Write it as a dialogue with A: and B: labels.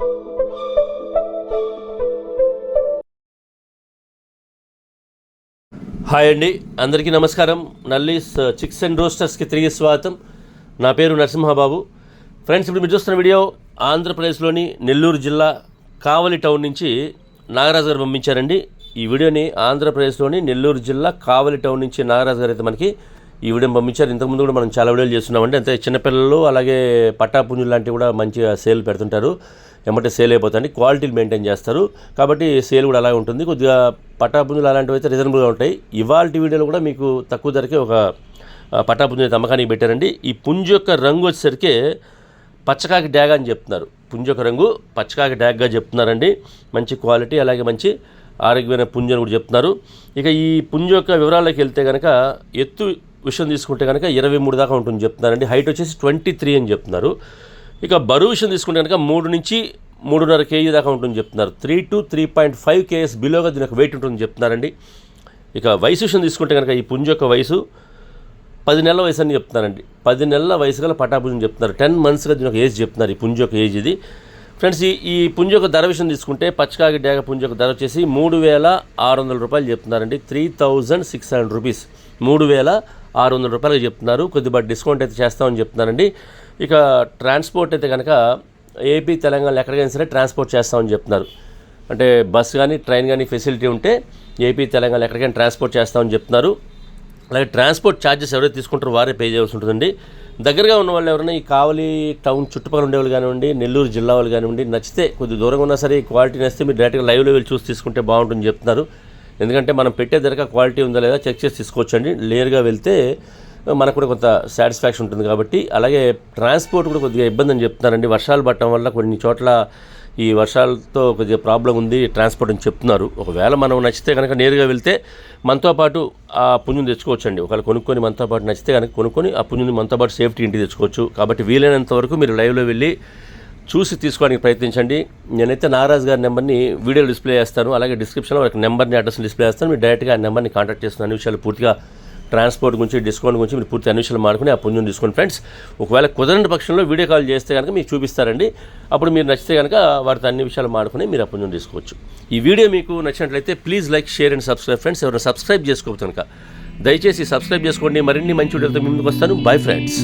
A: Hi అండి. అందరికీ నమస్కారం. నల్లీస్ చిక్స్ అండ్ రోస్టర్స్కి తిరిగి స్వాగతం. నా పేరు నరసింహబాబు. ఫ్రెండ్స్ ఇప్పుడు మీరు చూస్తున్న వీడియో ఆంధ్రప్రదేశ్లోని నెల్లూరు జిల్లా కావలి టౌన్ నుంచి నాగరాజు గారు పంపించారండి. ఈ వీడియోని ఆంధ్రప్రదేశ్లోని నెల్లూరు జిల్లా కావలి టౌన్ నుంచి నాగరాజు గారు అయితే మనకి ఈ వీడియోని పంపించారు. ఇంతకుముందు కూడా మనం చాలా వీడియోలు చేస్తున్నామంటే అంతే చిన్నపిల్లలు అలాగే పట్టాపుంజులు లాంటివి కూడా మంచిగా సేల్ పెడుతుంటారు. ఏమంటే సేల్ అయిపోతుంది క్వాలిటీలు మెయింటైన్ చేస్తారు. కాబట్టి సేల్ కూడా అలాగే ఉంటుంది. కొద్దిగా పట్టాపుంజులు అలాంటివి అయితే రీజనబుల్గా ఉంటాయి. ఇవాళ వీడియోలో కూడా మీకు తక్కువ ధరకే ఒక ఆ, పట్టాపుంజు అయితే అమ్మకానికి పెట్టారండి. ఈ పుంజు యొక్క రంగు వచ్చేసరికి పచ్చకాకి డ్యాగ్ అని చెప్తున్నారు. పుంజు యొక్క రంగు పచ్చకాకి డ్యాగ్గా చెప్తున్నారండి. మంచి క్వాలిటీ అలాగే మంచి ఆరోగ్యమైన పుంజు అని కూడా చెప్తున్నారు. ఇక ఈ పుంజు యొక్క వివరాల్లోకి వెళ్తే కనుక ఎత్తు విషయం తీసుకుంటే కనుక ఇరవై మూడు దాకా ఉంటుంది చెప్తున్నారండి. హైట్ వచ్చేసి ట్వంటీ త్రీ అని చెప్తున్నారు. ఇక బరువు విషయం తీసుకుంటే కనుక మూడు నుంచి మూడున్నర కేజీ దాకా ఉంటుంది చెప్తున్నారు. Three to three point five KS బిలోగా దీని యొక్క వెయిట్ ఉంటుంది చెప్తున్నారండి. ఇక వయసు విషయం తీసుకుంటే కనుక ఈ పుంజు యొక్క వయసు పది నెలల వయసు అని చెప్తున్నారండి. పది నెలల వయసు గల పటాపుంజం చెప్తున్నారు. టెన్ మంత్స్గా దీని ఒక ఏజ్ చెప్తున్నారు ఈ పుంజు యొక్క ఏజ్ ఇది. ఫ్రెండ్స్ ఈ ఈ పుంజు యొక్క ధర విషయం తీసుకుంటే పచ్చకాకి డేగ పుంజ యొక్క ధర వచ్చేసి మూడు వేల ఆరు వందల రూపాయలు చెప్తున్నారండి. Three thousand six hundred rupees. మూడు వేల ఆరు వందల రూపాయలు చెప్తున్నారు. కొద్దిగా డిస్కౌంట్ అయితే చేస్తామని చెప్తున్నారండి. ఇక ట్రాన్స్పోర్ట్ అయితే కనుక ఏపీ తెలంగాణ ఎక్కడికైనా సరే ట్రాన్స్పోర్ట్ చేస్తామని చెప్తున్నారు. అంటే బస్ కానీ ట్రైన్ కానీ ఫెసిలిటీ ఉంటే ఏపీ తెలంగాణ ఎక్కడికైనా ట్రాన్స్పోర్ట్ చేస్తామని చెప్తున్నారు. అలాగే ట్రాన్స్పోర్ట్ ఛార్జెస్ ఎవరైతే తీసుకుంటారో వారే పే చేయాల్సి ఉంటుందండి. దగ్గరగా ఉన్న వాళ్ళు ఎవరైనా ఈ కావలి టౌన్ చుట్టుపక్కల ఉండేవాళ్ళు కానివ్వండి నెల్లూరు జిల్లా వాళ్ళు కానివ్వండి నచ్చితే కొద్ది దూరంగా ఉన్నా సరే ఈ క్వాలిటీ నచ్చితే మీరు డైరెక్ట్గా లైవ్లో వెళ్ళి చూసి తీసుకుంటే బాగుంటుందని చెప్తున్నారు. ఎందుకంటే మనం పెట్టే ధరక క్వాలిటీ ఉందా లేదా చెక్ చేసి తీసుకోవచ్చండి. లేయర్గా వెళ్తే మనకు కూడా కొంత సాటిస్ఫాక్షన్ ఉంటుంది కాబట్టి అలాగే ట్రాన్స్పోర్ట్ కూడా కొద్దిగా ఇబ్బంది అని చెప్తున్నారండి. వర్షాలు పడటం వల్ల కొన్ని చోట్ల ఈ వర్షాలతో కొద్దిగా ప్రాబ్లం ఉంది ట్రాన్స్పోర్ట్ అని చెప్తున్నారు. ఒకవేళ మనం నచ్చితే కనుక నేరుగా వెళ్తే మనతో పాటు ఆ పుణ్యం తెచ్చుకోవచ్చండి. ఒకవేళ కొనుక్కొని మనతో పాటు నచ్చితే కనుక కొనుక్కొని ఆ పుణ్యం మనతో పాటు సేఫ్టీ ఇంటికి తెచ్చుకోవచ్చు. కాబట్టి వీలైనంత వరకు మీరు లైవ్లో వెళ్ళి చూసి తీసుకోవడానికి ప్రయత్నించండి. నేనైతే నాగరాజ్ గారి నెంబర్ని వీడియో డిస్ప్లే చేస్తాను. అలాగే డిస్క్రిప్షన్లో వారికి నెంబర్ని అడ్రస్ని డిస్ప్లే చేస్తాను. మీరు డైరెక్ట్గా ఆ నెంబర్ని కాంటాక్ట్ చేస్తున్న అన్ని విషయాలు పూర్తిగా ట్రాన్స్పోర్ట్ గురించి డిస్కౌంట్ గురించి మీరు పూర్తి అన్ని విషయాలు మాడుకుని ఆ పుణ్యం తీసుకోండి ఫ్రెండ్స్ ఒకవేళ కుదరని పక్షంలో వీడియో కాల్ చేస్తే కనుక మీకు చూపిస్తారండి. అప్పుడు మీరు నచ్చితే కనుక వారితో అన్ని విషయాలు మాడుకుని మీరు ఆ పుణ్యం తీసుకోవచ్చు. ఈ వీడియో మీకు నచ్చినట్లయితే please like share and subscribe friends. ఎవరైనా సబ్స్క్రైబ్ చేసుకోవచ్చు కనుక. దయచేసి సబ్స్క్రైబ్ చేసుకోండి. మరిన్ని మంచి వీడియోతో ముందుకు వస్తాను. Bye friends